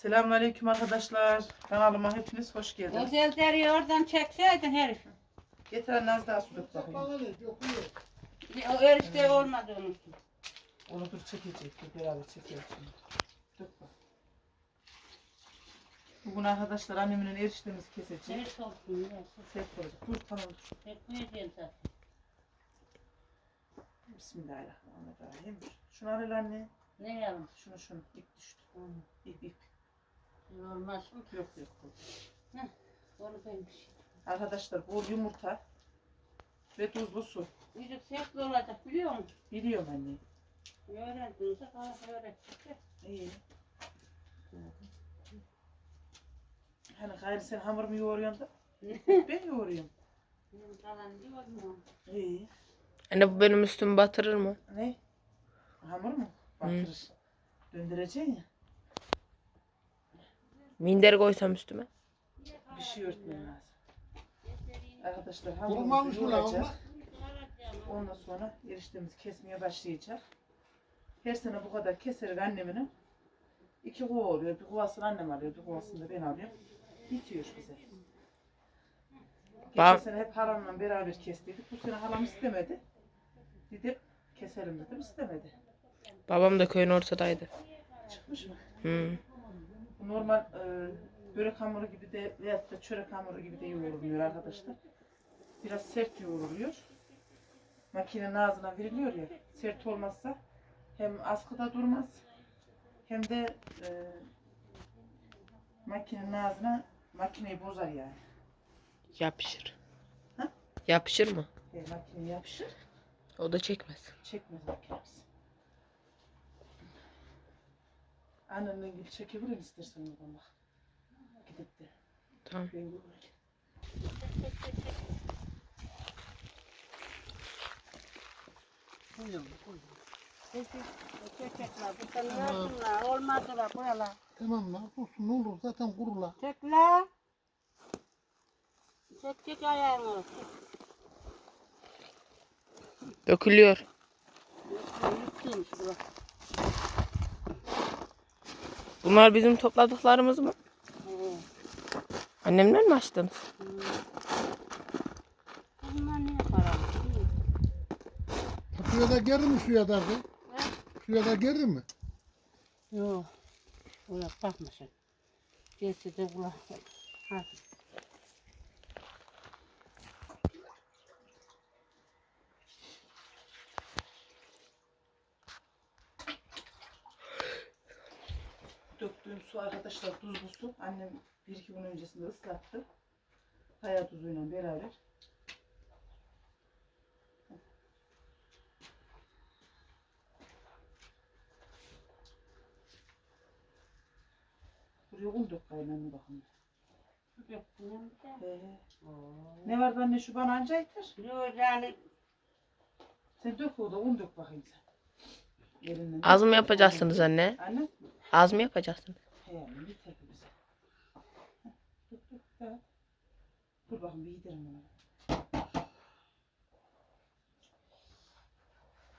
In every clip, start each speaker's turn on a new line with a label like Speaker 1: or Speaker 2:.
Speaker 1: Selamünaleyküm arkadaşlar. Kanalıma hepiniz hoş geldiniz.
Speaker 2: Özel deriyi oradan çekseydin herif.
Speaker 1: Getir anne az daha su dök bakayım.
Speaker 2: O erişte olmadı onun.
Speaker 1: Onu dur çekecek. Dur beraber çekelim şimdi. Dök bak. Bugün arkadaşlar annemin eriştemizi kesecek.
Speaker 2: Herif olsun.
Speaker 1: Sert olacak. Dur tamam dur.
Speaker 2: Çekmeyeceğim zaten.
Speaker 1: Bismillahirrahmanirrahim. Şunu hele anne.
Speaker 2: Ne yapalım?
Speaker 1: Şunu şunu. İp düştü.
Speaker 2: Hı,
Speaker 1: İp ip.
Speaker 2: Olmaz mı?
Speaker 1: Yok yok. yok.
Speaker 2: Onu şey.
Speaker 1: Arkadaşlar bol yumurta ve tuzlu su.
Speaker 2: Yüzük sekli olacak biliyor musun?
Speaker 1: Biliyorum anne.
Speaker 2: Öğrendiniz de ha öğrettik de.
Speaker 1: İyi. Hani gayrı sen hamur mu yoğuruyorsun da? Ben yoğuruyorum.
Speaker 2: Benim kalan diyor mu?
Speaker 1: İyi.
Speaker 3: Anne bu benim üstümü batırır mı?
Speaker 1: Ne? Hamur mu? Batırır. Döndüreceksin ya.
Speaker 3: Minder koysam üstüme.
Speaker 1: Bir şey örtmen lazım. Arkadaşlar hamurumuz yoğuracak. Ondan sonra eriştemizi kesmeye başlayacak. Her sene bu kadar keserik anneminin. İki kova oluyor. Bir kovasını annem alıyor, bir kovasını da ben alıyorum. Bitiyor bize. Geçen sene hep halamla beraber kestiydik. Bu sene halam istemedi. Dedim keselim dedim istemedi.
Speaker 3: Babam da köyün ortadaydı.
Speaker 1: Çıkmış mı?
Speaker 3: Hı.
Speaker 1: Bu normal e, börek hamuru gibi de veyahut da çörek hamuru gibi de yoğrulmuyor arkadaşlar. Biraz sert yoğruluyor. Makinenin ağzına veriliyor ya. Sert olmazsa hem askıda durmaz hem de e, makinenin ağzına makineyi bozar yani.
Speaker 3: Yapışır.
Speaker 1: Ha?
Speaker 3: Yapışır mı?
Speaker 1: E, makine yapışır,
Speaker 3: O da çekmez.
Speaker 1: çekmez makinemiz. Annemden gibi çekebilir istersen oradan bak. Gidip de.
Speaker 3: Tamam.
Speaker 1: Ben görürüm.
Speaker 4: Koyalım, koyalım.
Speaker 2: Çekecekler. Bu sene versinler. Olmadılar buralar.
Speaker 4: Tamam lan dursun ne olur zaten kurula.
Speaker 2: Çekler. Çek çek ayağını.
Speaker 3: Dökülüyor.
Speaker 2: Yüklüymüş bu.
Speaker 3: Bunlar bizim topladıklarımız mı?
Speaker 2: He.
Speaker 3: Annemler mi açtınız?
Speaker 2: Bunlar ne para?
Speaker 4: Suya da girdi mi suya da? Suya da girdi mi?
Speaker 2: Yok. Oraya bakma sen. Gelse de kulak. Hadi.
Speaker 1: Döktüğüm su arkadaşlar tuzlu su. Annem bir iki gün öncesinde ıslattı. Kaya tuzuyla beraber. Buraya un dök kaynağına bakın. Ee, ne var anne şu bana anca yeter.
Speaker 2: Yok yani
Speaker 1: Sen dök o da un dök bakayım sen. Elinden.
Speaker 3: Az mı yapacaksınız anne?
Speaker 1: Anne.
Speaker 3: Az mı yapacaksınız?
Speaker 1: He yeter ki bize. Evet. Dur bakayım bir giderim ona.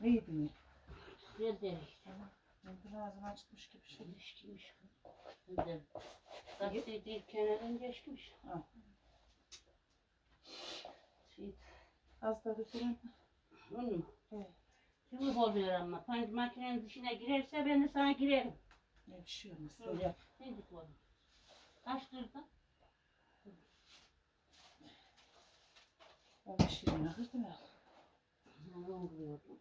Speaker 1: Ne yedin
Speaker 2: bir de işte.
Speaker 1: Ben ağzını açmış gibi şey.
Speaker 2: Geçmiş. Bir de. Gazeteci değil kenardan geçmiş.
Speaker 1: Ha.
Speaker 2: Şey,
Speaker 1: Az da dökelim.
Speaker 2: onu mu?
Speaker 1: He.
Speaker 2: Çabuk oluyor ama. Makinenin dışına girerse ben de sana girerim.
Speaker 1: Ne bir şey olmaz.
Speaker 2: Hı.
Speaker 1: Sen yap.
Speaker 2: Neydi bu? Kaç lirada?
Speaker 1: 15 20 nakır değil mi?
Speaker 2: Ne oluyordu?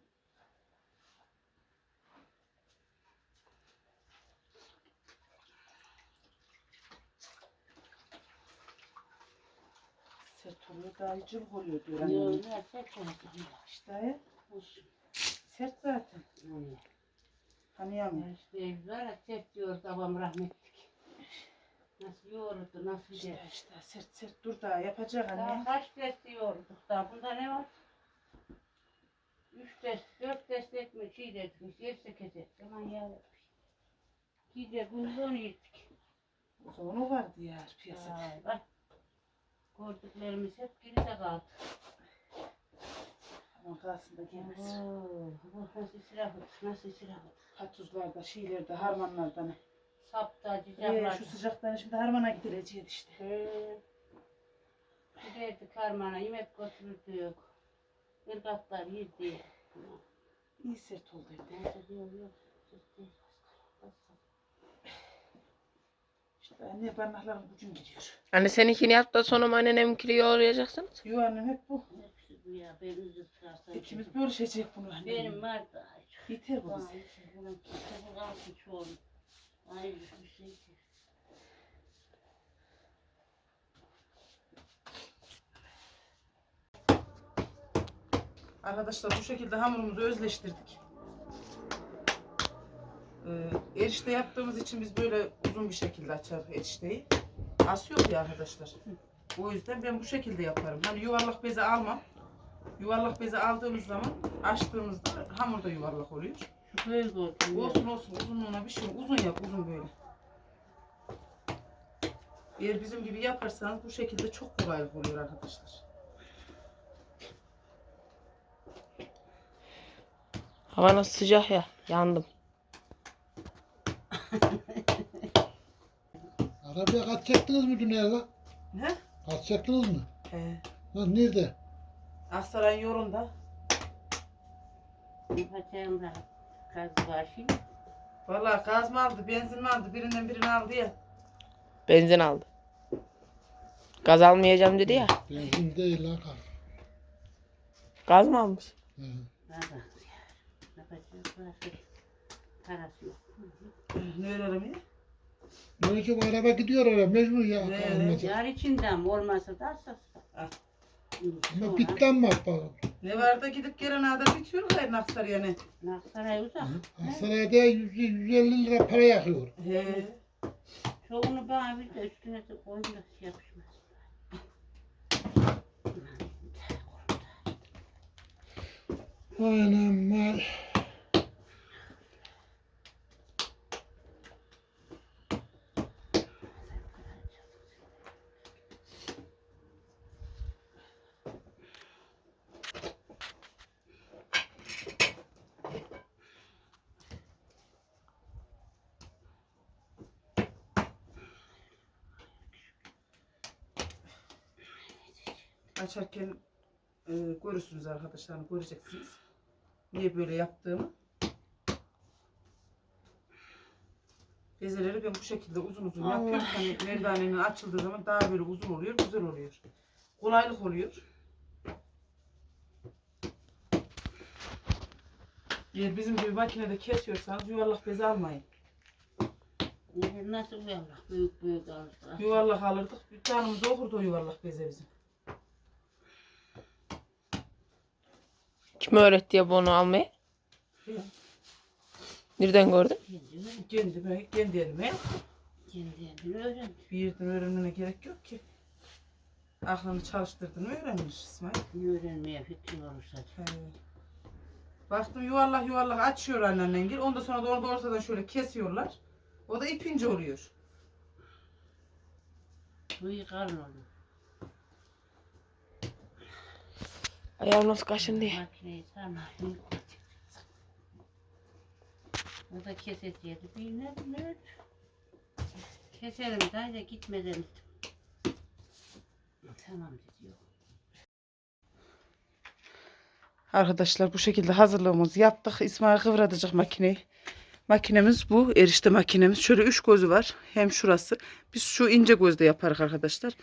Speaker 1: Sert oluyor daha cıvık oluyor diyor.
Speaker 2: Yok, ne çekeceğim.
Speaker 1: İşte ya,
Speaker 2: Olsun.
Speaker 1: sert zaten.
Speaker 2: Öyle.
Speaker 1: Tanıyamıyor.
Speaker 2: İşte böyle sert diyor babam rahmetlik. Nasıl yoğurdu, nasıl
Speaker 1: İşte
Speaker 2: diye.
Speaker 1: işte sert sert dur daha yapacak
Speaker 2: Daha
Speaker 1: anne.
Speaker 2: kaç test yoğurduk daha. Bunda ne var? Üç test, dört test etmiş, şey etmiş, yerse keser. Aman yarabbim. Gide kuzun yedik.
Speaker 1: O zaman o vardı ya piyasada.
Speaker 2: Ay bak. Gördüklerimiz hep geride kaldı.
Speaker 1: Ama kalsın da gelmez.
Speaker 2: Nasıl israf ettik, nasıl israf ettik.
Speaker 1: Patuzlarda, şeylerde, harmanlarda ne?
Speaker 2: Sapta
Speaker 1: Ee,
Speaker 2: cicaklar.
Speaker 1: şu sıcaktan şimdi harmana gidileceğiz işte.
Speaker 2: Ee, Giderdik harmana yemek götürürdük. Irgatlar yedi.
Speaker 1: İyi sert oldu.
Speaker 2: Neyse diyor yok. siz değil,
Speaker 1: İşte anne parmaklarım bugün gidiyor.
Speaker 3: Anne seninkini yap da sonra annenemkini yoğuracaksınız.
Speaker 1: Yo annem hep bu.
Speaker 2: Bu ya. Benim de sırasında.
Speaker 1: İkimiz bölüşecek bunu anne.
Speaker 2: Benim var da.
Speaker 1: Yeter bu bize.
Speaker 2: kitabı kalsın çoğun. Ayrı bir şey değil.
Speaker 1: Arkadaşlar bu şekilde hamurumuzu özleştirdik. Ee, erişte yaptığımız için biz böyle uzun bir şekilde açarız erişteyi. As yok ya arkadaşlar. O yüzden ben bu şekilde yaparım. Hani yuvarlak beze almam. Yuvarlak beze aldığımız zaman açtığımızda hamur da yuvarlak oluyor.
Speaker 2: Şu böyle gördüm. ya.
Speaker 1: Olsun olsun uzunluğuna bir şey yok. Uzun yap uzun böyle. Eğer bizim gibi yaparsanız bu şekilde çok kolaylık oluyor arkadaşlar.
Speaker 3: Hava nasıl sıcak ya. Yandım.
Speaker 4: Arabaya kaç çektiniz mi dünya lan?
Speaker 1: Ne?
Speaker 4: Kaç çektiniz mi?
Speaker 1: He.
Speaker 4: Ha, nerede?
Speaker 1: Aksaray yolunda.
Speaker 2: Yapacağım da kaz var şimdi.
Speaker 1: Vallahi gaz mı aldı, benzin mi aldı? Birinden birini aldı ya.
Speaker 3: Benzin aldı. Gaz almayacağım dedi ya.
Speaker 4: Benzin değil lan kar.
Speaker 3: Gaz mı almış?
Speaker 4: Hı.
Speaker 2: Baba. Yapacağım parası. Parası yok.
Speaker 1: Ne öyle mi?
Speaker 4: Ne için bu araba gidiyor oraya mecbur ya.
Speaker 1: Ne,
Speaker 4: almayacak.
Speaker 2: Yar içinden olmasa da asasın.
Speaker 1: Ah.
Speaker 4: Ama bitten var bakalım.
Speaker 1: Ne var da gidip gelen adam bitiyor gayrı Aksaray yani.
Speaker 2: Naksaray uzak.
Speaker 4: Sarayda 100, 150 lira para yakıyor.
Speaker 1: He.
Speaker 2: Çoğunu bana bir de üstüne de koyun da yapışmaz.
Speaker 4: Aynen var.
Speaker 1: Açarken e, görürsünüz arkadaşlar, göreceksiniz. Niye böyle yaptığımı. Bezeleri ben bu şekilde uzun uzun yapıyorum. Hani merdanenin açıldığı zaman daha böyle uzun oluyor, güzel oluyor. Kolaylık oluyor. Eğer bizim gibi makinede kesiyorsanız yuvarlak beze almayın.
Speaker 2: Nasıl uyanmak? Büyük büyük alırlar.
Speaker 1: Yuvarlak alırdık. Bir tanemiz okurdu o yuvarlak beze bizim.
Speaker 3: Kim öğretti ya bunu almayı? Nereden gördün?
Speaker 1: Kendime, kendi elime.
Speaker 2: Kendi kendini öğren.
Speaker 1: Bir yerden öğrenmene gerek yok ki. Aklını çalıştırdın mı öğrenir İsmail.
Speaker 2: Öğrenmeye fikrin olursa.
Speaker 1: He. Baktım yuvarlak yuvarlak açıyor anneannen gel. Ondan sonra da orada ortadan şöyle kesiyorlar. O da ipince oluyor.
Speaker 2: Suyu kalın olur.
Speaker 3: Ayağım nasıl kaşındı ya.
Speaker 2: Makineyi sarma. O da. Bir ne ne? Keselim daha da gitmeden. Tamam diyor.
Speaker 1: Arkadaşlar bu şekilde hazırlığımızı yaptık. İsmail kıvratacak makineyi. Makinemiz bu. Erişte makinemiz. Şöyle üç gözü var. Hem şurası. Biz şu ince gözde yaparız arkadaşlar.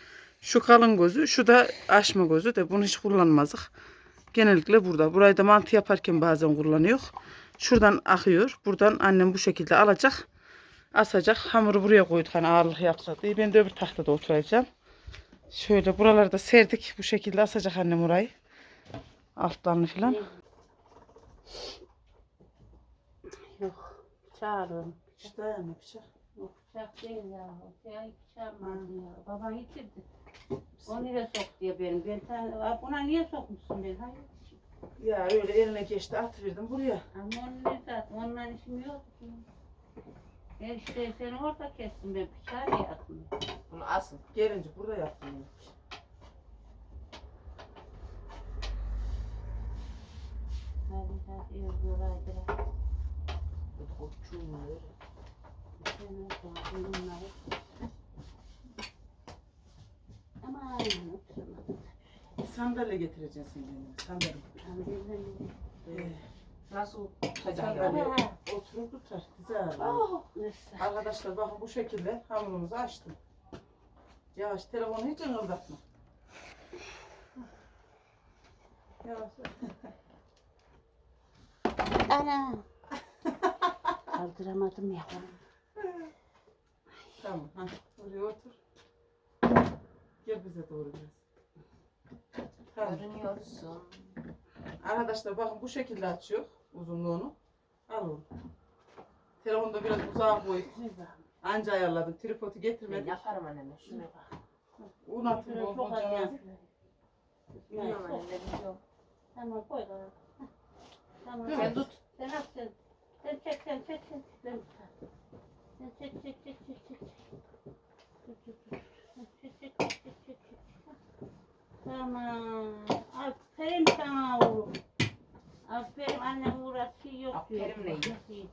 Speaker 1: Şu kalın gözü. Şu da açma gözü de bunu hiç kullanmazdık. Genellikle burada. Burayı da mantı yaparken bazen kullanıyor. Şuradan akıyor. Buradan annem bu şekilde alacak. Asacak. Hamuru buraya koyduk hani ağırlık yapsa diye. Ben de öbür tahtada oturacağım. Şöyle buralarda serdik. Bu şekilde asacak annem orayı. Altlarını falan.
Speaker 2: Yok. Çağırın.
Speaker 1: İşte yani bıçak.
Speaker 2: Yok bıçak değil ya. Şey çağırmadı ya. Baban getirdi. O nereye sok diye benim. Ben tane, buna niye sokmuşsun ben? Hayır.
Speaker 1: Ya öyle eline geçti atıverdim buraya.
Speaker 2: Ama onu ne zaten? Onunla işim yok. ki. Ben işte seni orada kestim. Ben bıçağı niye atmıyorum?
Speaker 1: Bunu asın. Gelince burada yaptım. bunu.
Speaker 2: Hadi hadi yürü. Hadi.
Speaker 1: Koçum.
Speaker 2: Sen otur. Şimdi bunları. Aman oturamadım.
Speaker 1: Sandalye getireceksin kendine. Sandalye.
Speaker 2: Alhamdülillah.
Speaker 1: Ee,
Speaker 3: Nasıl
Speaker 1: sandalye oturur tutar. Güzel.
Speaker 2: Oh?
Speaker 1: Arkadaşlar bakın bu şekilde hamurumuzu açtım. Yavaş telefonu hiç ıngıldatma. Yavaş.
Speaker 2: Ana. Kaldıramadım ya.
Speaker 1: Tamam. Ha, oraya otur. Gel bize doğru biraz.
Speaker 3: Görünüyorsun.
Speaker 1: Arkadaşlar bakın bu şekilde açıyor uzunluğunu. Al oğlum. Telefonu da biraz uzağa koy. Anca ayarladım. Tripodu
Speaker 3: Ben
Speaker 1: getirmedim.
Speaker 3: yaparım anneme şunu bak.
Speaker 1: Un atın bol bol canım.
Speaker 3: Biliyorum.
Speaker 2: Tamam koy. Heh. Tamam.
Speaker 1: Değil
Speaker 3: Sen tut.
Speaker 2: Sen at sen. Sen çek sen çek sen. Sen tut. Sen çek çek çek çek çek. Tut, tut. Çek çek çek çek çek. çek. Tamam. Aferin sana oğlum. Aferin anne uğraşı yok diyor.
Speaker 3: Aferin ne?
Speaker 2: İyi.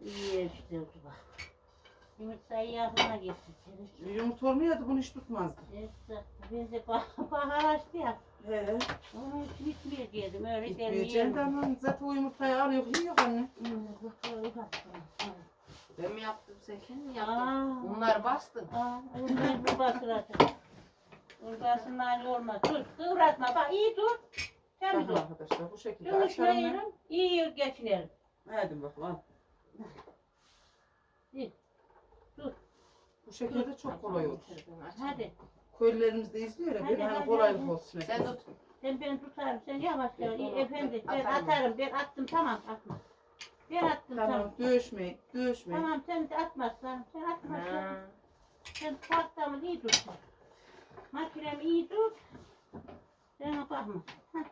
Speaker 2: İyi işte bak. Yumurtayı yakına getireceğiz.
Speaker 1: Yumurta olmuyordu bunu hiç tutmazdı.
Speaker 2: Evet, ben de bah- bahar açtı ya.
Speaker 1: He.
Speaker 2: Onun için gitmeyecektim. Öyle
Speaker 1: Gitmeyeceğim de ama zaten o yumurtayı alıyor. Yiyor anne.
Speaker 3: Ben mi yaptım sen kendin mi yaptın?
Speaker 2: Aa,
Speaker 3: Bunlar bastın.
Speaker 2: aa, onlar bir basılacak. Orgasından olmaz. Dur, kıvratma. Bak iyi dur. Temiz ol.
Speaker 1: arkadaşlar bu şekilde açarım ben.
Speaker 2: Dönüşmeyelim. İyi geçinelim.
Speaker 1: Hadi bakalım.
Speaker 2: İyi.
Speaker 1: Bu şekilde çok kolay olur.
Speaker 2: Hadi.
Speaker 1: Köylülerimiz de izliyor ya.
Speaker 2: Hadi,
Speaker 1: Bir hani
Speaker 2: hadi,
Speaker 1: kolaylık
Speaker 2: hadi.
Speaker 1: olsun.
Speaker 3: Sen tut.
Speaker 2: Sen beni tutarım. Sen yavaş yavaş. İyi, efendi. Ben
Speaker 3: atarım.
Speaker 2: atarım. Ben attım. Tamam. Atma. Ben attım. Tamam.
Speaker 1: Tamam dövüşmeyin. Dövüşmeyin.
Speaker 2: Tamam sen de atmazsan. Sen atmazsan.
Speaker 3: Ha.
Speaker 2: Sen tahtamı iyi tut. Makinemi iyi tut. Sen bakma.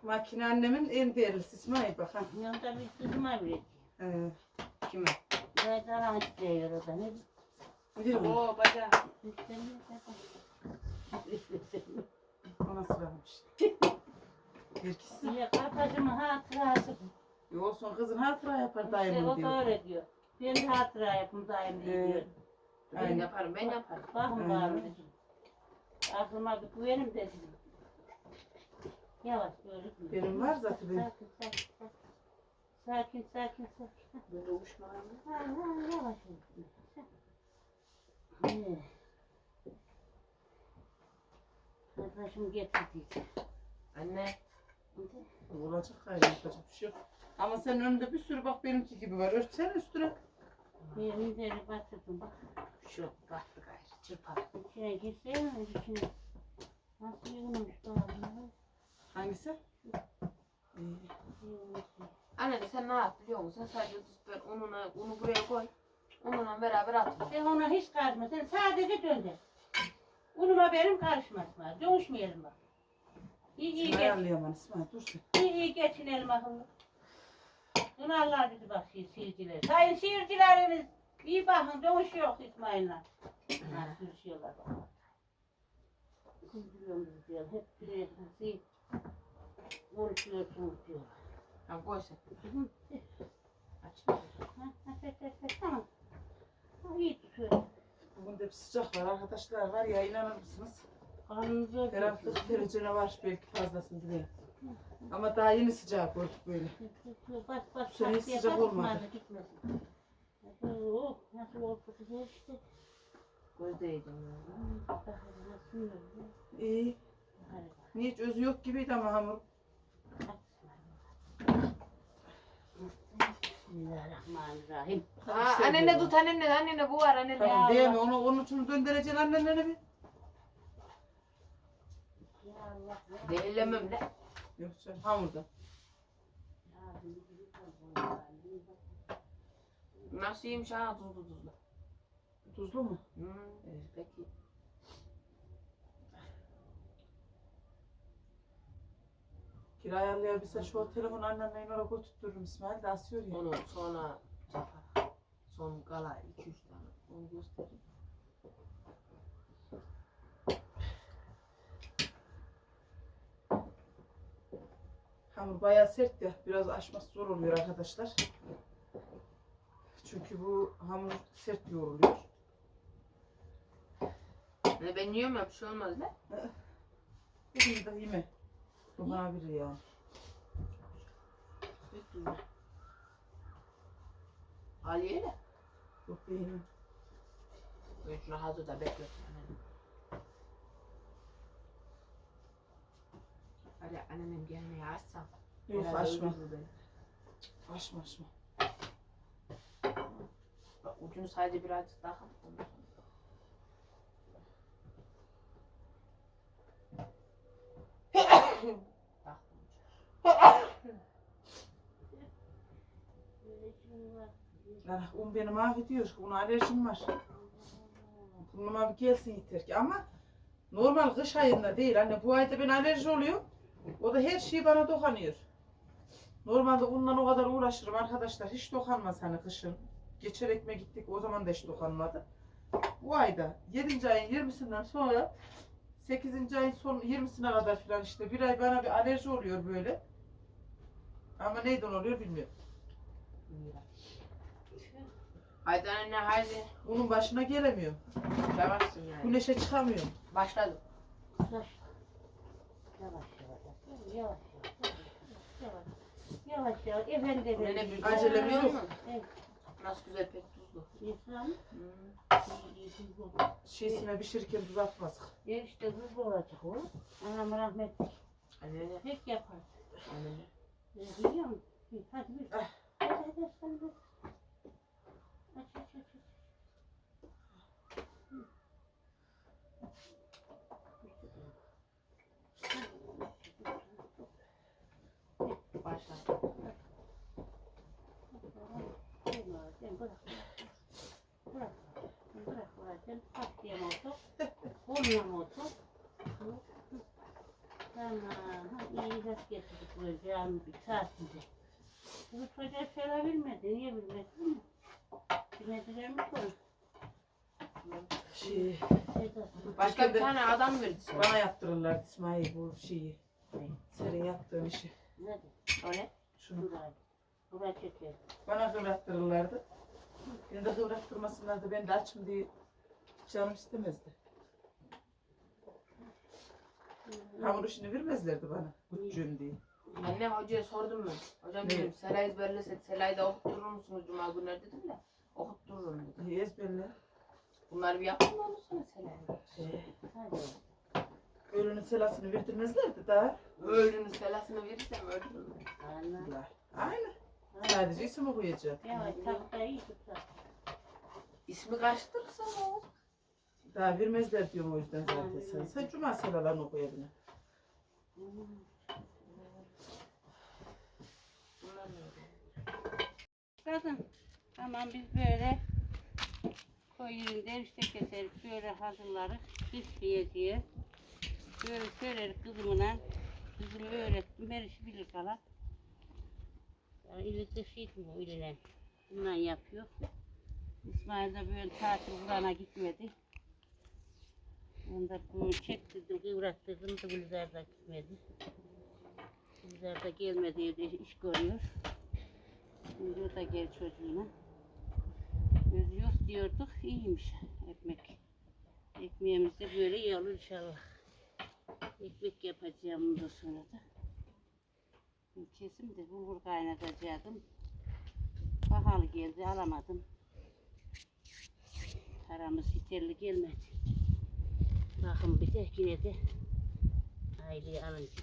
Speaker 1: Makine annemin en değerlisi İsmail bak. Ha.
Speaker 2: Yanında bir kızıma vereceğim.
Speaker 1: Ee,
Speaker 3: Kime?
Speaker 2: Ben sana istiyor o da. Ne
Speaker 1: bir o.
Speaker 3: Oo bacağı.
Speaker 1: Ona sıramış. Herkesi.
Speaker 2: Ya kardeşimin hatırası.
Speaker 1: Olsun kızın hatıra yapar
Speaker 2: İşte
Speaker 1: daima
Speaker 2: o da
Speaker 1: diyor.
Speaker 2: öyle diyor. Ben de hatıra yapım daim diyor.
Speaker 1: Evet.
Speaker 3: Ben
Speaker 1: Aynen.
Speaker 3: yaparım ben yaparım.
Speaker 2: Bakın
Speaker 1: Aynen.
Speaker 2: bari. Aklıma bir güvenim dedim. Yavaş böyle.
Speaker 1: Benim var zaten benim.
Speaker 2: Sakin sakin sakin. Sakin sakin sakin.
Speaker 3: Böyle uçmalar mı?
Speaker 2: Ha, ha, yavaş ol. Arkadaşım getirdi.
Speaker 3: Anne.
Speaker 1: Olacak gayrı yapacak bir şey yok. Ama senin önünde bir sürü bak benimki gibi var. Örtsene üstüne.
Speaker 2: Benim de batırdım bak.
Speaker 3: Şu battı gayrı çırpalım.
Speaker 2: İçine girsene içine. Nasıl yığılmış bağlı.
Speaker 1: Hangisi? Ee,
Speaker 3: Anne sen ne yap biliyor musun? Sen sadece ben ununu, unu buraya koy. Ununla beraber at.
Speaker 2: Sen ona hiç karışma. Sen sadece döndür. Unuma benim karışmasın. Dönüşmeyelim bak. İyi iyi geç.
Speaker 1: ayarlayamam İsmail dur sen.
Speaker 2: İyi iyi geçinelim akıllı. Pınarlar dedi bak seyirciler. Sayın seyircilerimiz iyi bakın dönüş yok İsmail'le. Ha, görüşüyorlar bak. Güldürüyoruz diyor. Hep bir nasıl konuşuyorsunuz diyorlar.
Speaker 3: Tamam koy sen. Aç.
Speaker 2: Ha, ha, ha, ha, ha, Tamam. Ha, iyi tutuyor.
Speaker 1: Bugün de bir sıcak var arkadaşlar var ya inanır mısınız?
Speaker 2: Karnınızı öpüyor.
Speaker 1: Ferahlık derecene var belki fazlasını bile. Ama daha yeni sıcak gördük böyle.
Speaker 2: Bas bas
Speaker 1: Bu sene
Speaker 2: bas diye
Speaker 1: sıcak olmadı.
Speaker 2: gitmesin. Oh, nasıl oldu işte.
Speaker 3: Gözdeydim.
Speaker 1: İyi. Hiç özü yok gibiydi ama hamur.
Speaker 2: Bismillahirrahmanirrahim.
Speaker 3: Aa, annene tut annene annene bu var annene.
Speaker 1: Tamam
Speaker 2: Ya
Speaker 1: değil mi? Onu, onun için döndüreceksin annenlere bir.
Speaker 2: Ya Allah. ya
Speaker 3: Değillemem de.
Speaker 1: Yok canım hamurda.
Speaker 2: Allah.
Speaker 3: Nasıl yiyeyim ha tuzlu tuzlu.
Speaker 1: Tuzlu mu?
Speaker 3: Hmm, evet, peki.
Speaker 1: Kira ayarlayabilse şu telefonu annenle oraya götürtürürüm İsmail de asıyor ya.
Speaker 3: Onu sonra yapar. Son kala 2-3 tane. Onu göstereyim.
Speaker 1: Hamur bayağı sert ya. Biraz açması zor oluyor arkadaşlar. Çünkü bu hamur sert yoğruluyor.
Speaker 3: Hani ben yiyorum ya bir şey olmaz lan.
Speaker 1: Bugün de yeme. Dokunabilir ya.
Speaker 3: Pek güzel. Al ye de.
Speaker 1: Yok beğenmem.
Speaker 3: Ben şunu hazırda bekliyorum. Hadi annemin gelmeye açsam.
Speaker 1: Yok açma. Açma açma.
Speaker 3: Ucunu sadece birazcık daha sonra. Taktım.
Speaker 1: Yani un beni mahvediyor. Un alerjim var. Burnuma bir gelsin yeter ki ama normal kış ayında değil. Anne bu ayda ben alerji oluyor. O da her şey bana dokunuyor. Normalde unla o kadar uğraşırım arkadaşlar. Hiç dokanmaz hani kışın. Geçer ekme gittik o zaman da hiç dokanmadı. Bu ayda 7. ayın 20'sinden sonra 8. ayın son 20'sine kadar falan işte bir ay bana bir alerji oluyor böyle. Ama neyden oluyor bilmiyorum.
Speaker 3: Haydi anne haydi.
Speaker 1: Bunun başına gelemiyor.
Speaker 3: Yavaşsın yani.
Speaker 1: Güneşe çıkamıyorum.
Speaker 3: Başladım.
Speaker 2: Yavaş yavaş. Yavaş yavaş. Yavaş. Yavaş yavaş. Efendim.
Speaker 1: Acelemiz
Speaker 3: biliyor
Speaker 1: yok.
Speaker 3: musun?
Speaker 2: Evet.
Speaker 3: Nasıl güzel pek tuzlu.
Speaker 2: İnsan
Speaker 3: Hmm.
Speaker 1: Şeysine pişirirken tuz atmazdık.
Speaker 2: ya işte hızlı olacak o. Anam rahmetli.
Speaker 3: Anne.
Speaker 2: Pek yapar.
Speaker 3: Anne.
Speaker 2: Ee, Biliyor musun? Hadi bir.
Speaker 1: Ah.
Speaker 2: Hadi hadi sen de. Aç aç aç. aç.
Speaker 3: Başladım.
Speaker 2: Sen bırak. Bırak. Bırak. Sen tak diye mi otur? Tamam. Hadi iyi ders getirdik buraya. Canım bir saatinde. Bu çocuğa şeyler bilmedi. Niye bilmedi mi? Bilmediler mi konu?
Speaker 1: Şey,
Speaker 3: Başka bir tane adam verdi
Speaker 1: bana yaptırırlar İsmail bu şeyi. Senin yaptığın işi.
Speaker 2: Ne?
Speaker 3: O ne?
Speaker 1: Şunu.
Speaker 2: Buraya. Çekelim.
Speaker 1: Bana kıvrattırırlardı. Beni de kıvrattırmasınlardı. Ben de açım diye canım istemezdi. Hamur işini vermezlerdi bana. Güçcüğüm diye.
Speaker 3: Anne hocaya sordum ben. Hocam
Speaker 1: Ne?
Speaker 3: dedim Selay ezberlesek Selay'ı da okutturur musunuz Cuma günleri dedim de. Okuttururum dedi.
Speaker 1: İyi ezberle.
Speaker 3: Bunları bir yapın da ondan sonra Selay'ı.
Speaker 2: Hadi.
Speaker 1: Ölünün selasını verdirmezlerdi daha.
Speaker 3: Öldüğünün selasını verirsem öldürürüm.
Speaker 2: Anla.
Speaker 1: Aynı. Sadece isim okuyacak.
Speaker 2: Ya tahtayı tutar.
Speaker 3: İsmi karıştırırsa ne olur?
Speaker 1: Daha vermezler diyorum o yüzden zaten. Sen, sen cuma
Speaker 3: ne oluyor?
Speaker 2: Kadın. Tamam biz böyle koy yerinde işte keseriz. Böyle hazırlarız. Kısfiye diye. Böyle söylerik kızımla. Kızımı öğrettim. Her işi bilir falan. Yani bu iline. Bundan yapıyor. İsmail de böyle tatil Kur'an'a gitmedi. Onda bunu çektirdim, kıvrattırdım da Gülzar da gitmedi. Gülzar da gelmedi evde iş görüyor. Şimdi o da gel çocuğuna. Yok diyorduk, iyiymiş ekmek. Ekmeğimiz de böyle iyi olur inşallah. Ekmek yapacağım bundan sonra da. De bulgur kaynatacaktım. Pahalı geldi, alamadım. Paramız yeterli gelmedi. Bakın bir de yine de aileyi alınca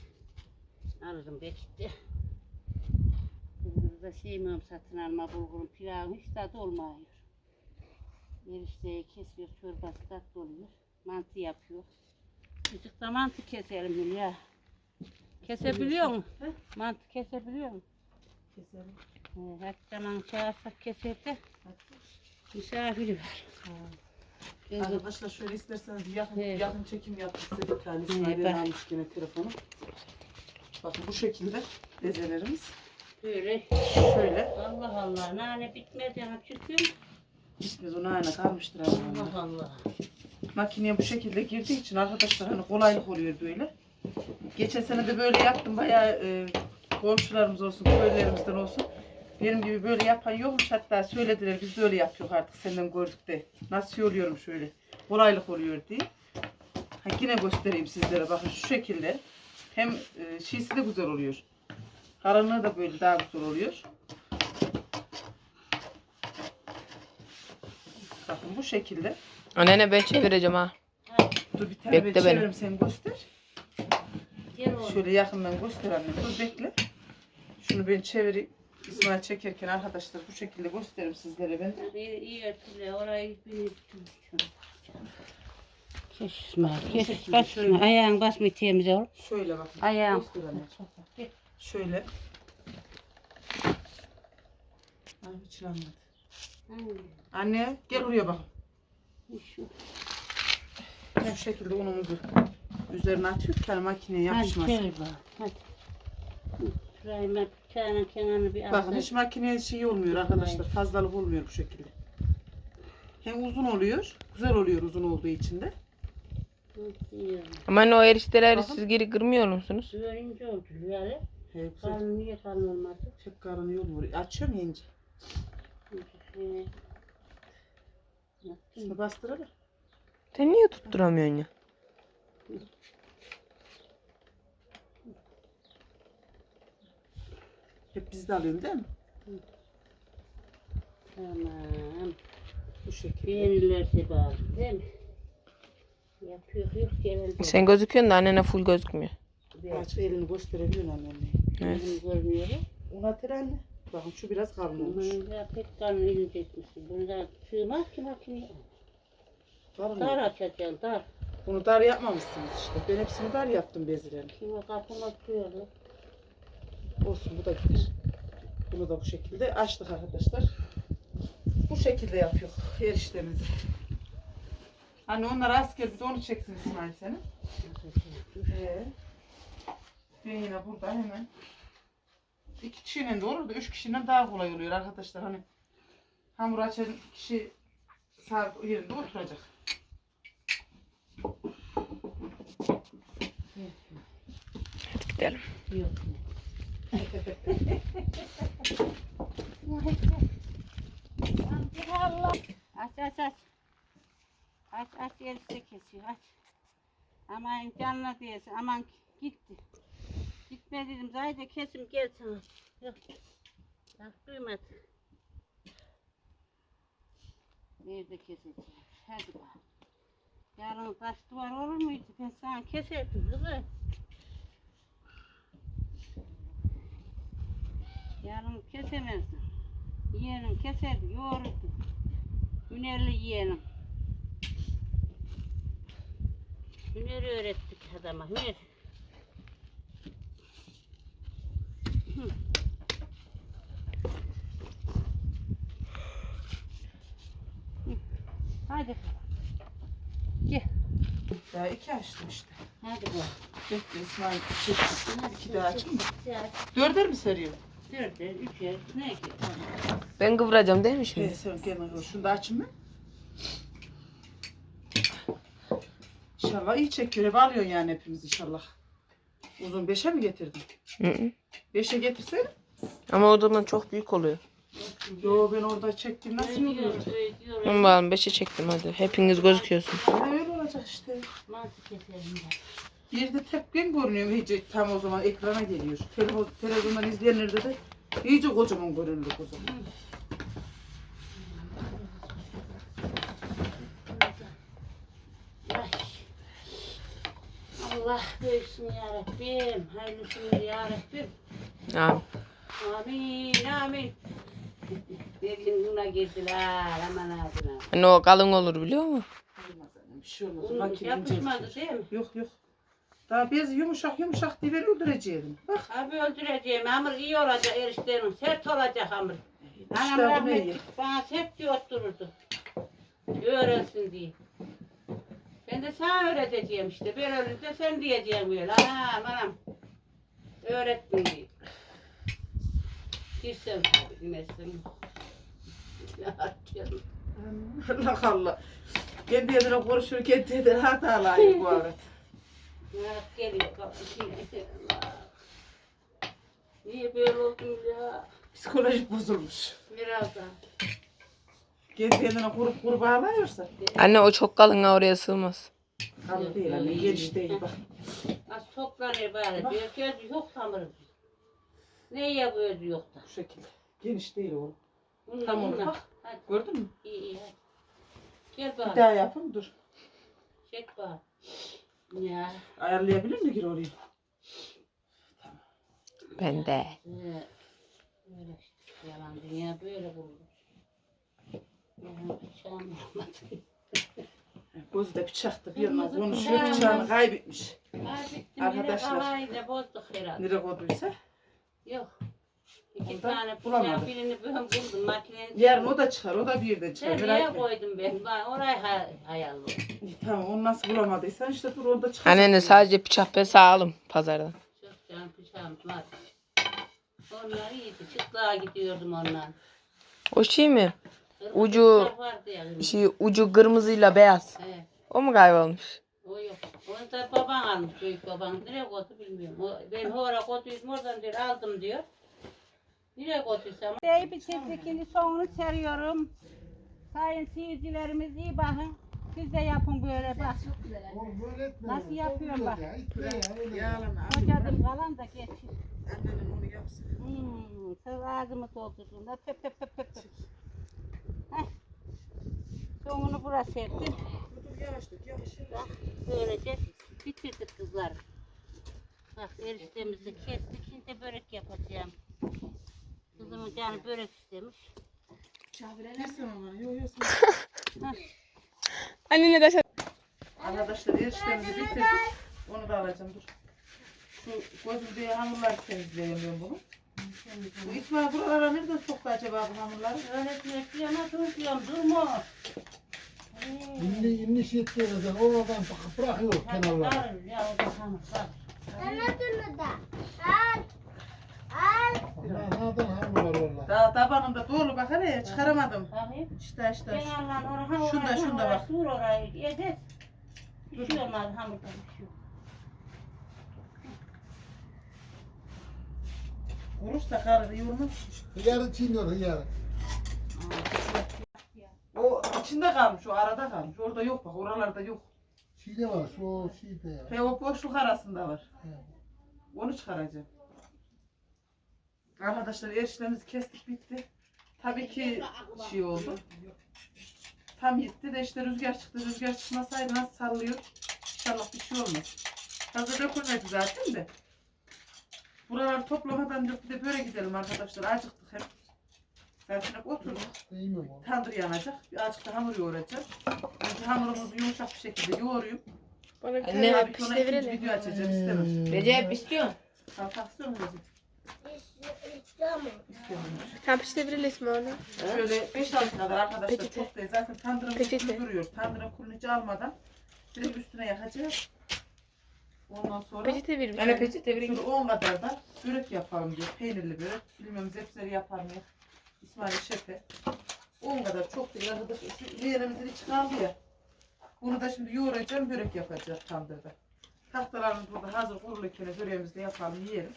Speaker 2: alırım belki de. Burada sevmiyorum satın alma bulgurun pilavı hiç tadı olmuyor. Erişteyi kesiyor, çorbası tatlı oluyor. Mantı yapıyor. Çocuk da mantı keselim ya. Kesebiliyor mu? Mantı kesebiliyor mu?
Speaker 1: Keselim.
Speaker 2: Ee, Hadi zaman çağırsak keser de misafiri var.
Speaker 1: Arkadaşlar şöyle isterseniz yakın,
Speaker 2: Evet.
Speaker 1: yakın çekim yaptık size bir tane İsmail'den
Speaker 2: bak.
Speaker 1: almış gene telefonu. Bakın bu şekilde bezelerimiz.
Speaker 2: Böyle
Speaker 1: Şöyle.
Speaker 2: Allah Allah nane bitmedi ama çıkıyor.
Speaker 1: Biz onu ayna kalmıştır abi.
Speaker 2: Allah Allah.
Speaker 1: Makineye bu şekilde girdiği için arkadaşlar hani kolaylık oluyor böyle. Geçen sene de böyle yaptım bayağı e, komşularımız olsun, köylerimizden olsun. Benim gibi böyle yapan yokmuş hatta söylediler biz böyle yapıyoruz artık senden gördük de. Nasıl söylüyorum şöyle kolaylık oluyor diye. Ha, yine göstereyim sizlere bakın şu şekilde. Hem e, şişi de güzel oluyor. Karanlığı da böyle daha güzel oluyor. Bakın bu şekilde.
Speaker 5: Anne ben çevireceğim ha.
Speaker 1: Dur bir tane
Speaker 5: Bekle
Speaker 1: ben
Speaker 5: beni.
Speaker 1: çeviririm sen göster.
Speaker 2: Gel oğlum.
Speaker 1: Şöyle yakından göster annem. Dur bekle. Şunu ben çevireyim. İsmail çekerken arkadaşlar bu şekilde gösteririm sizlere ben.
Speaker 2: İyi, iyi örtüle orayı bir Kes İsmail, kes.
Speaker 1: şekilde
Speaker 2: Bas şuna, ayağın basmıyor temiz ol.
Speaker 1: Şöyle bakın.
Speaker 2: Ayağım.
Speaker 1: Göster annem. Şöyle. Ay hiç anladı. Anne gel buraya bak.
Speaker 2: Şu.
Speaker 1: Şu şekilde unumuzu üzerine atıyoruz ki hani makineye
Speaker 2: Hadi
Speaker 1: yapışmasın.
Speaker 2: bak. Hadi. Şurayı ben kenarını bir
Speaker 1: Bakın hiç makineye şey olmuyor arkadaşlar. Fazlalık olmuyor bu şekilde. Hem uzun oluyor. Güzel oluyor uzun olduğu için de.
Speaker 5: Ama o erişteleri siz geri kırmıyor musunuz?
Speaker 2: Böyle oldu yani.
Speaker 1: He, güzel.
Speaker 2: Karnı niye karnı olmadı?
Speaker 1: Çok karın yol vuruyor. Açıyorum yenge. Şunu bastıralım.
Speaker 5: Sen niye tutturamıyorsun ya?
Speaker 1: Hep biz de alıyorum değil mi?
Speaker 2: Tamam.
Speaker 1: Bu şekilde.
Speaker 2: Beğenirlerse bağlı değil mi? Yapıyor yok gelen de.
Speaker 5: Sen gözüküyorsun da annene full gözükmüyor.
Speaker 1: Aç elini gösterebiliyorsun annemle.
Speaker 5: Evet.
Speaker 2: Benim görünüyor.
Speaker 1: Un atır anne. Bakın şu biraz kalın olmuş.
Speaker 2: Bunu da pek karnı inecekmişsin. Bunu da sığmaz ki makineye.
Speaker 1: Kalın
Speaker 2: Dar açacaksın dar.
Speaker 1: Bunu dar yapmamışsınız işte. Ben hepsini dar yaptım bezlerini.
Speaker 2: Kime kapıma tutuyordu.
Speaker 1: Olsun bu da gider. Bunu da bu şekilde açtık arkadaşlar. Bu şekilde yapıyor her işlerimizi. Hani onlar asker bir de onu çeksin İsmail senin. Ee, ben yine burada hemen iki kişiyle de olur da üç kişiyle daha kolay oluyor arkadaşlar. Hani hamur açan kişi sağ yerinde oturacak.
Speaker 5: Gidelim.
Speaker 2: Yok. Aç aç aç. Aç aç yerisi kesiyor aç. Aman canına diyesin aman gitti. Gitme dedim zaten kesim gel sana. Yok. Bak duymadı. Nerede keseceğim? Hadi bak. Yarın taş duvar olur muydu? Ben sana keserdim kızım. Yarın kesemezdim. Yeğenim keserdi, yoğururdu. Hünerli yeğenim. Hüneri öğrettik adama, hüner. Hadi. Gel.
Speaker 1: Daha iki açtım işte.
Speaker 2: Hadi bak.
Speaker 1: Bekle İsmail çeksin. İki daha açayım mı? Dörder mi sarıyor?
Speaker 2: Dörde, üçe, ne ki?
Speaker 5: Ben kıvıracağım değil mi şimdi?
Speaker 1: sen gel bakalım. Şunu da açayım mı? İnşallah iyi çekiyor. Hep alıyorsun yani hepimiz inşallah. Uzun beşe mi getirdin?
Speaker 5: Hı hı.
Speaker 1: Beşe getirsen?
Speaker 5: Ama o zaman çok büyük oluyor.
Speaker 1: Yo ben orada çektim. Nasıl oluyor?
Speaker 5: Tamam bakalım beşe çektim hadi. Hepiniz gözüküyorsunuz.
Speaker 1: Öyle olacak işte.
Speaker 2: Mantı keselim de.
Speaker 1: Bir de tepkin görünüyor iyice tam o zaman ekrana geliyor. Telefon, televizyondan izleyenlerde de iyice kocaman görünür o zaman.
Speaker 2: Allah büyüksün ya Rabbim. Hayırlısın ya Rabbim. Amin amin. Bir gün buna girdiler aman ağzına.
Speaker 5: Anne o kalın olur biliyor musun?
Speaker 1: Bir şey olmaz.
Speaker 2: Yapışmadı değil mi?
Speaker 1: Yok yok. Daha bez yumuşak yumuşak diye öldüreceğim. Bak.
Speaker 2: Abi öldüreceğim. Hamur iyi olacak eriştenin. Sert olacak hamur. Anam
Speaker 1: İşte ne
Speaker 2: rahmetli bana sert diye otururdu. Öğrensin diye. Ben de sana öğreteceğim işte. Ben ölünce sen diyeceğim öyle. Anam anam. Öğrettin diye. Ya canım.
Speaker 1: Allah Allah. Kendi adına konuşur, kendi adına hatalayım bu arada.
Speaker 2: Ya geliyor kapı. Niye böyle oldun ya?
Speaker 1: Psikolojik bozulmuş.
Speaker 2: Birazdan.
Speaker 1: Kendi adına kurup kurup ağlıyorsa.
Speaker 5: Anne o çok kalın ha oraya sığmaz.
Speaker 1: Hamur değil anne. Geniş değil bak.
Speaker 2: Az toplanıyor bari. Diyor göz yok hamur. Ne yapıyor yok da.
Speaker 1: Bu şekilde. Geniş değil oğlum.
Speaker 2: Bunlar,
Speaker 1: Tamam,
Speaker 2: bunlar.
Speaker 1: bak.
Speaker 2: Hadi
Speaker 1: Gördün mü?
Speaker 2: iyi iyi hadi. Gel
Speaker 1: Bir
Speaker 2: bari.
Speaker 1: daha yapın dur.
Speaker 2: Çek bari. Ya.
Speaker 1: Ayarlayabilir mi gir orayı?
Speaker 5: Ben de.
Speaker 2: Ee, Böyle işte yalan dünya böyle bulunur. Bıçağım olmadı.
Speaker 1: Gözü de bıçaktı. Bir
Speaker 2: Kırmızı
Speaker 1: konuşuyor.
Speaker 2: bıçağı.
Speaker 1: Bıçağını kaybetmiş.
Speaker 2: Kaybettim
Speaker 1: Arkadaşlar.
Speaker 2: kavayla bozduk herhalde.
Speaker 1: Nereye koyduysa.
Speaker 2: Yok. İki
Speaker 1: Ondan
Speaker 2: tane
Speaker 1: bulamadım.
Speaker 2: bıçağı birini ben buldum makinenin.
Speaker 1: Yarın o da çıkar. O da bir de çıkar. Merak
Speaker 2: niye
Speaker 1: etme.
Speaker 2: koydun ben? Ben orayı hay hayalım.
Speaker 1: İyi, Tamam onu nasıl bulamadıysan işte dur orada çıkar.
Speaker 5: Anneanne sadece bıçak ve sağalım pazardan.
Speaker 2: Çok can bıçağım var. Onlar iyiydi. Çıtlığa gidiyordum ondan.
Speaker 5: O şey mi?
Speaker 2: Kırmızı
Speaker 5: Ucu-
Speaker 2: bıçak vardı ya.
Speaker 5: Şey ucu kırmızıyla beyaz.
Speaker 2: He.
Speaker 5: O mu kaybolmuş?
Speaker 2: O yok. Onu da baban almış. Büyük baban. Nereye koydu bilmiyorum. O, ben hora koyduydum oradan diyor aldım diyor. Nereye koyduysam.
Speaker 6: Videoyu bitirdik. Şimdi sonunu seriyorum. Sayın seyircilerimiz iyi bakın. Siz de yapın böyle bak. Nasıl yapıyorum bak. Kocadım kalan da geçin.
Speaker 1: Annenin onu yapsın.
Speaker 6: Hmm, söz ağzımı doldurduğunda pep pep pep pep. pep. Heh. Sonunu burası serdim.
Speaker 1: Dur yavaş dur yavaş yavaş.
Speaker 2: Böylece bitirdik kızlar. Bak eriştemizi kestik. Şimdi börek yapacağım. Kızımın canı börek istemiş.
Speaker 1: Versene bana. Yok yok.
Speaker 5: Anne ne dersen?
Speaker 1: Arkadaşlar eriştemizi bitirdik. Onu da alacağım dur. Şu gözümde hamurlar temizleyemiyorum bunu. Bu İsmail buralara nereden soktu acaba bu hamurları?
Speaker 2: Öyle bekliyorum ama durmuyorum. Durma.
Speaker 4: İnni, inni şey ettiğinizden oradan bırakıyor kenarlara.
Speaker 2: Ya o da hamur. Bak.
Speaker 4: Ya nereden hamur var orada?
Speaker 1: Daha tabanımda dolu bak hele çıkaramadım.
Speaker 2: Bakayım.
Speaker 1: İşte işte.
Speaker 2: Kenarlan.
Speaker 1: Şunda, şunda bak.
Speaker 2: Vur orayı. Yedir. Bir şey olmaz hamurdan bir şey. yok.
Speaker 1: Vurursa karı yumurmuş.
Speaker 4: Hıyarı çiğniyor hıyarı.
Speaker 1: O içinde kalmış, o arada kalmış. Orada yok bak, oralarda yok.
Speaker 4: Şeyde var şu şeyde ya.
Speaker 1: He o boşluk arasında var.
Speaker 4: He.
Speaker 1: Onu çıkaracağım. Arkadaşlar erişlerimizi kestik bitti. Tabii ki şey oldu. Tam gitti de işte rüzgar çıktı. Rüzgar çıkmasaydı nasıl sallıyor. İnşallah bir şey olmaz. Fazla dökülmedi zaten de. Buraları toplamadan dök bir de böyle gidelim arkadaşlar. Acıktık hep. Zaten hep oturduk. Tandır yanacak. Bir azıcık da hamur yoğuracağım. Önce hamurumuzu yumuşak bir şekilde yoğurayım.
Speaker 5: Anne
Speaker 1: Tabii ki ona ikinci video açacağım istemem.
Speaker 5: Recep istiyor.
Speaker 1: Kalkak istiyor musun Recep?
Speaker 5: İşte bir resmi onu.
Speaker 1: Şöyle 5 altı kadar arkadaşlar
Speaker 5: Peçete.
Speaker 1: çok değil. Zaten tandırın
Speaker 5: Peçete.
Speaker 1: üstünde duruyor. Tandırın hiç almadan direkt üstüne yakacağız. Ondan sonra
Speaker 5: Peçete bir bir
Speaker 1: yani peçete şöyle 10 kadar da börek yapalım diyor. Peynirli börek. Bilmiyorum zepsleri yapar mı? İsmail Şef'e. 10 kadar çok değil arkadaşlar. Şu leğenimizin içi kaldı ya. Bunu da şimdi yoğuracağım börek yapacağız tandırda. Tahtalarımız burada hazır kurulurken böreğimizi de yapalım yiyelim.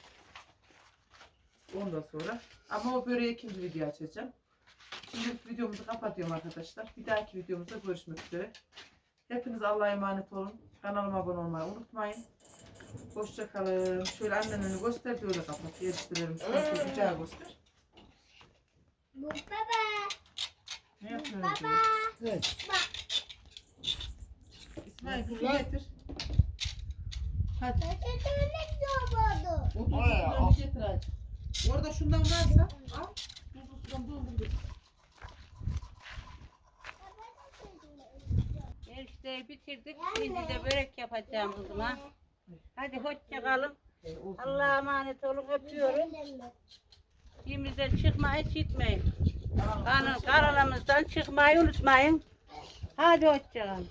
Speaker 1: Ondan sonra. Ama o böreği ikinci video açacağım. Şimdi videomuzu kapatıyorum arkadaşlar. Bir dahaki videomuzda görüşmek üzere. Hepiniz Allah'a emanet olun. Kanalıma abone olmayı unutmayın. Hoşçakalın. Şöyle annenini göster de öyle kapat. Yetiştirelim. Şöyle güzel göster. Ne yapıyorsun? Baba.
Speaker 4: Evet.
Speaker 1: İsmail bir su getir. Hadi. O tuzlu
Speaker 4: Ay,
Speaker 1: sudan bir getir hadi. Orada şundan varsa al. Tuzlu sudan doldur.
Speaker 2: Erişteyi bitirdik. Şimdi de börek yapacağım kızıma. Hadi hoşça kalın. Allah'a emanet olun. Öpüyorum. Yeminizden çıkmayı çıkmayın. Kanun, kanalımızdan çıkmayı unutmayın. Hadi hoşça kalın.